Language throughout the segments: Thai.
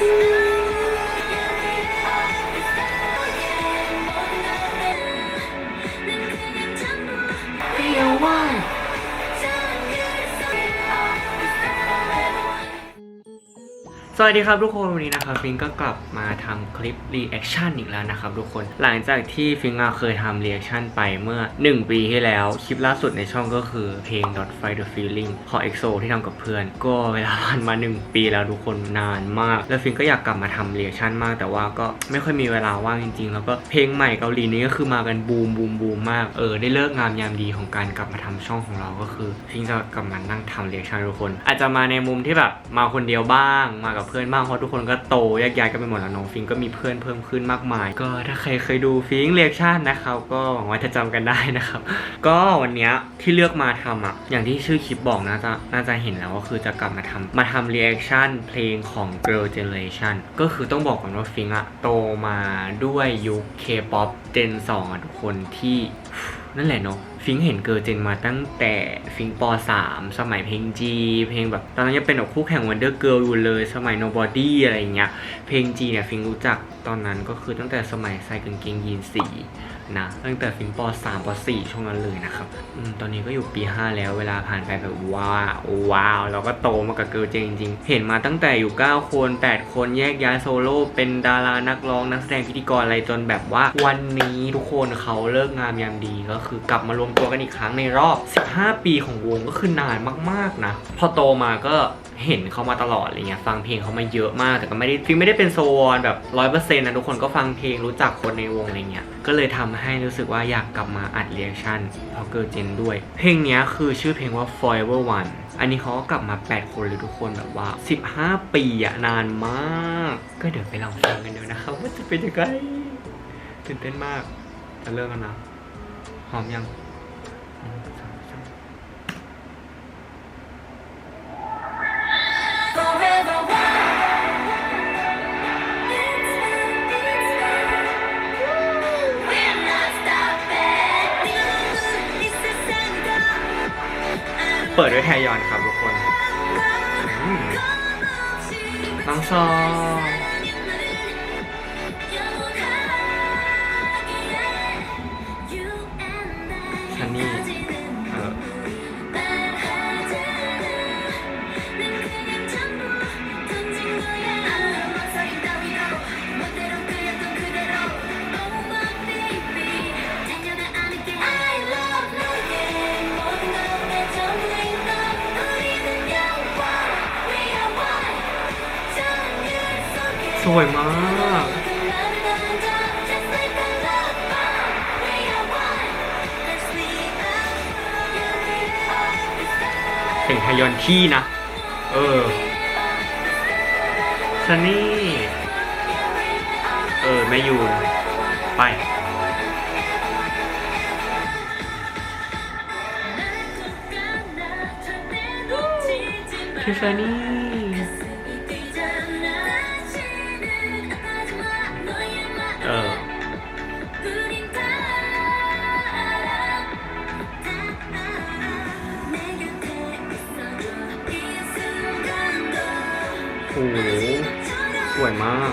Yes. สวัสดีครับทุกคนวันนี้นะครับฟิงก็กลับมาทำคลิปรีแอคชั่นอีกแล้วนะครับทุกคนหลังจากที่ฟิงเคยทำรีแอคชั่นไปเมื่อ 1 ปีที่แล้ว คลิปล่าสุดในช่องก็คือเพลง Dot Fight the Feeling ของ EXO ที่ทำกับเพื่อน ก็เวลาผ่านมา 1 ปีแล้วทุกคนนานมาก แล้วฟิงก็อยากกลับมาทำรีแอคชั่นมาก แต่ว่าก็ไม่ค่อยมีเวลาว่างจริง ๆ แล้วก็เพลงใหม่เกาหลีนี้ก็คือมากันบูมบูมบูมมากเออได้เลิกงามยามดีของการกลับมาทำช่องของเราก็คือฟิงจะกลับมานั่งทำรีแอคชั่นทุกคน อาจจะมาในมุมที่แบบมาคนเดียวบ้างมากับเพื่อนบ้างเพราะทุกคนก็โตแยกย้ายกันไปหมดแล้วน้องฟิงก็มีเพื่อนเพิ่มขึ้นมากมาย ก็ถ้าใครเคยดูฟิงเรีแอคชั่นนะครับก็หวังว่าจะจำกันได้นะครับ ก็วันนี้ที่เลือกมาทำอะอย่างที่ชื่อคลิปบอกนะจะน่าจะเห็นแล้วก็คือจะกลับมาทำมาทำรีแอคชั่นเพลงของ Girl Generation ก็คือต้องบอกก่อนว่าฟิงอะโตมาด้วยยุค K-POP Gen 2อะทุกคนที่นั่นแหละเนาะ ฟิงเห็นเกิร์เจนมาตั้งแต่ฟิงป .3 สมัยเพลงจีเพลงแบบตอนนั้นยังเป็นแบบคู่แข่ง Wonder Girl อยู่เลย สมัยโนบอดี้อะไรอย่างเงี้ยเพลงจีเนี่ยฟิงรู้จักตอนนั้นก็คือตั้งแต่สมัยใส่กางเกงยีนสี นะ ตั้งแต่ฟิงป .3 ป .4 ช่วงนั้นเลยนะครับอตอนนี้ก็อยู่ปี 5 แล้วเวลาผ่านไปแบบว้าวว้าวเราก็โตมากับเกิร์ลเจนจริงๆ เห็นมาตั้งแต่อยู่ 9 คน 8 คนแยกย้ายโซโล่เป็นดารานักร้องนักแสดงพิธีกรอะไรจนแบบว่า วันนี้ทุกคนเขาเลิกงามยามดีก็คือกลับมารวมตัวกันอีกครั้งในรอบ 15 ปีของวงก็คือนานมากๆนะ พอโตมาก็ เห็นเขามาตลอดอะไรเงี้ยฟังเพลงเขามาเยอะมากแต่ก็ไม่ได้ฟิลไม่ได้เป็นโซวอนแบบร้อยเปอร์เซ็นต์นะทุกคนก็ฟังเพลงรู้จักคนในวงอะไรเงี้ยก็เลยทำให้รู้สึกว่าอยากกลับมาอัดเรียกชั่นพราะเกิร์เจนด้วย เพลงนี้คือชื่อเพลงว่า Forever One อันนี้เขาก็กลับมา 8 คนเลยทุกคนแบบว่า 15 ปีอะนานมาก ก็เดี๋ยวไปลองฟังกันดูนะครับว่าจะเป็นยังไงตื่นเต้นมากจะเริ่มแล้วนะพร้อมยัง เปิดด้วยแทยอนครับทุกคน น้องซอง สวยมากเสียงไทยอนขี้นะ เออชันนี่ เออ ไม่อยู่ ไปพี่ชันนี่ หสวยมาก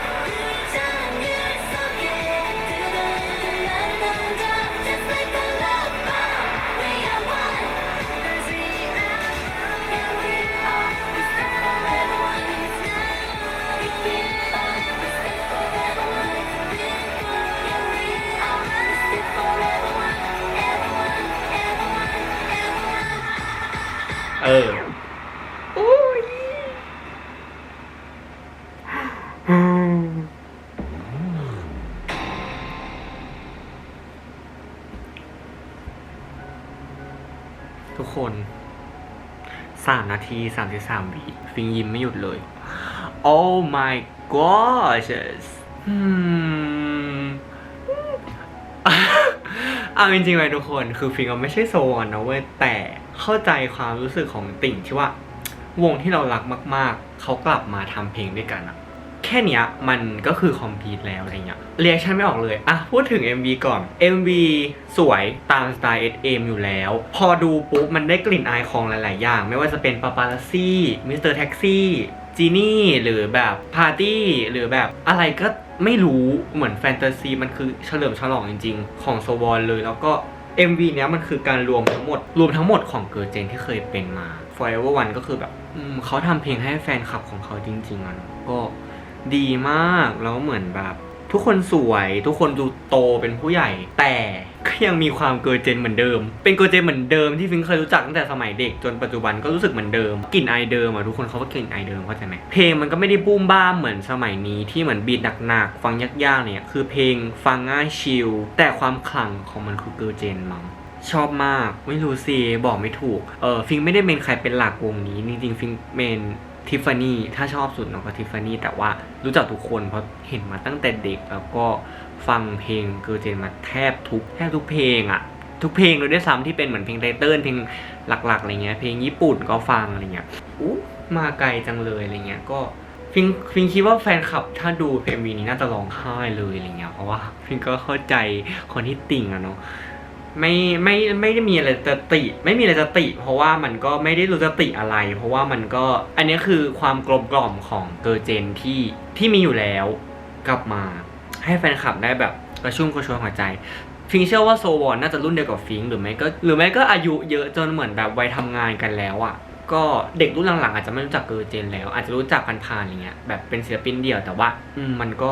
ออโอ้ยทุกคนสามนาทีสามสิบสามวิฟิงยิ้มไม่หยุดเลย Oh my gosh อืมเอาจริงๆเลยทุกคน คือฟิงก็ไม่ใช่โซนนะเว้ยแต่ เข้าใจความรู้สึกของติ่งที่ว่าวงที่เรารักมาก ๆ เขากลับมาทำเพลงด้วยกันอะแค่เนี้ยมันก็คือคอมพีทแล้วอะไรเงี้ยเรียกชันไม่ออกเลยอะพูดถึง MV ก่อน MV สวยตามสไตล์ SM อยู่แล้ว พอดูปุ๊บมันได้กลิ่นอายของหลาย ๆ อย่าง ไม่ว่าจะเป็นปาปาลซี่มิสเตอร์แท็กซี่จีนี่หรือแบบปาร์ตี้หรือแบบอะไรก็ไม่รู้เหมือนแฟนตาซีมันคือเฉลิมฉลองจริง ๆ ของโซวอนเลยแล้วก็ MV เนี้ยมันคือการรวมทั้งหมด รวมทั้งหมดของเกิร์เจนที่เคยเป็นมา Forever One ก็คือแบบเขาทำเพลงให้แฟนคลับของเขาจริงๆอะก็ดีมากแล้วเหมือนแบบ ทุกคนสวย ทุกคนดูโตเป็นผู้ใหญ่ แต่ก็ยังมีความเกิร์เจนเหมือนเดิม เป็นเกิร์เจนเหมือนเดิมที่ฟิงเคยรู้จักตั้งแต่สมัยเด็กจนปัจจุบันก็รู้สึกเหมือนเดิมกลิ่นไอายเดิมอะทุกคนเขาว่ากลิ่นไอเดิมเข้าใจไหมเพลงมันก็ไม่ได้บูมบ้ามเหมือนสมัยนี้ที่เหมือนบีทหนักๆฟังยากๆเนี่ยคือเพลงฟังง่ายชิลแต่ความขลังของมันคือเกิร์เจนมั้งชอบมากไม่รู้สิบอกไม่ถูกเออฟิงไม่ได้เมนใครเป็นหลักวงนี้จริงๆฟิงเมน ทิฟฟานี่ถ้าชอบสุดเนาะก็ทิฟฟานี่แต่ว่ารู้จักทุกคนเพราะเห็นมาตั้งแต่เด็กแล้วก็ฟังเพลงเกิร์ลเจนมาแทบทุกแทบทุกเพลงอะทุกเพลงเลยด้วยซ้ำที่เป็นเหมือนเพลงไตเติ้ลเพลงหลักๆอะไรเงี้ยเพลงญี่ปุ่นก็ฟังอะไรเงี้ยอู้มาไกลจังเลยอะไรเงี้ยก็ฟิงฟิงคิดว่าแฟนคลับถ้าดูเพลงวีนี้น่าจะร้องไห้เลยอะไรเงี้ยเพราะว่าฟิงก็เข้าใจคนที่ติ่งอะเนาะ ไม่ไม่ไม่ได้มีอะไรจะติ ไม่มีอะไรจะติ เพราะว่ามันก็ไม่ได้รู้จะติอะไร เพราะว่ามันก็อันนี้คือความกลมกล่อมของเกอร์เจนที่ที่มีอยู่แล้วกลับมา ให้แฟนคลับได้แบบกระชุ่มกระชวยหัวใจ ฟิงเชื่อว่าโซวอนน่าจะรุ่นเดียวกับฟิงหรือไม่ก็หรือไม่ก็อายุเยอะจนเหมือนแบบวัยทำงานกันแล้วอะ่ะ ก็เด็กรุ่นหลังๆอาจจะไม่รู้จักเกอร์เจนแล้ว อาจจะรู้จักผ่านๆอย่างเงี้ยแบบเป็นศิลปินเดี่ยวแต่ว่าอืมมันก็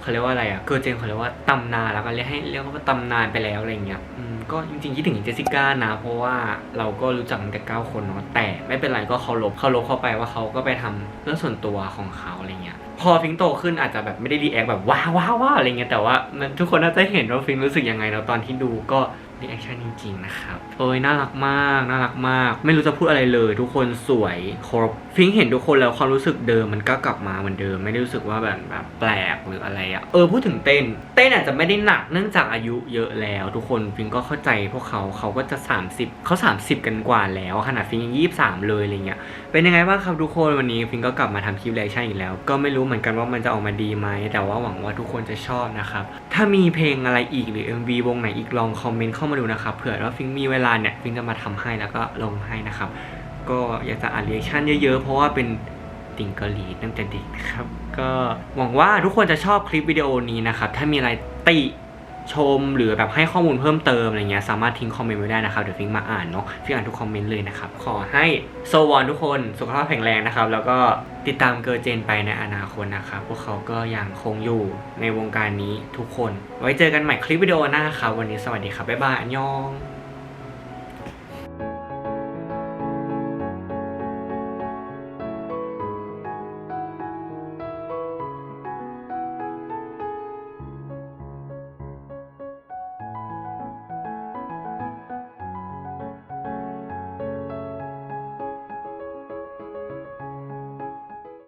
เขาเรียกว่าอะไรอะ่ะเกอร์เจนเขาเรียกว่าตำนานแล้วกันเรียกให้เรียกว่าตำนานไปแล้วอะไรเงี้ยอืมก็จริงๆคิดถึงเจสสิก้านะ เพราะว่าเราก็รู้จักตั้งแต่เก้าคนเนาะแต่ไม่เป็นไรก็เคารพเคารพเข้าไปว่าเขาก็ไปทำเรื่องส่วนตัวของเขาอะไรเงี้ยพอฟิงโตขึ้นอาจจะแบบไม่ได้รีแอคแบบว้าวว้าวว้าวอะไรเงี้ยแต่ว่ามันทุกคนน่าจะเห็นว่าฟิงรู้สึกยังไงแล้วตอนที่ดูก็ รีแอคชั่นจริงๆนะครับเอ้ยน่ารักมากน่ารักมาก ไม่รู้จะพูดอะไรเลยทุกคนสวยครบฟิงเห็นทุกคนแล้วความรู้สึกเดิมมันก็กลับมาเหมือนเดิม ไม่ได้รู้สึกว่าแบบแบบแปลกหรืออะไรอะเออพูดถึงเต้น เต้นอาจจะไม่ได้หนักเนื่องจากอายุเยอะแล้ว ทุกคนฟิงก็เข้าใจพวกเขาเขาก็จะ 30เขา30 กันกว่าแล้วขนาดฟิงยังยี่สามเลยอะไรเงี้ยเป็นยังไงบ้างครับทุกคนวันนี้ฟิงก็กลับมาทำคลิปเลชั่นอีกแล้ว ก็ไม่รู้เหมือนกันว่ามันจะออกมาดีไหมแต่ว่าหวังว่าทุกคนจะชอบนะครับถ้ามีเพลงอะไรอีกหรือ MV วงไหนอีกลองคอมเมนต์เข้ามาดูนะครับ เผื่อว่าฟิงมีเวลาเนี่ยฟิงจะมาทำให้แล้วก็ลงให้นะครับ ก็อยากจะอ่านรีแอคชั่นเยอะๆ เพราะว่าเป็นติ่งเกาหลีตั้งแต่เด็กครับ ก็หวังว่าทุกคนจะชอบคลิปวิดีโอนี้นะครับ ถ้ามีอะไรติ ชมหรือแบบให้ข้อมูลเพิ่มเติมอะไรเงี้ยสามารถทิ้งคอมเมนต์ไว้ได้นะครับเดี๋ยวฟิงมาอ่านเนาะฟิงอ่านทุกคอมเมนต์เลยนะครับขอให้โซวอนทุกคนสุขภาพแข็งแรงนะครับแล้วก็ติดตามเกิร์เจนไปในอนาคตนะครับพวกเขาก็ยังคงอยู่ในวงการนี้ทุกคน ไว้เจอกันใหม่คลิปวิดีโอหน้าครับวันนี้สวัสดีครับบ๊ายบายอันยอง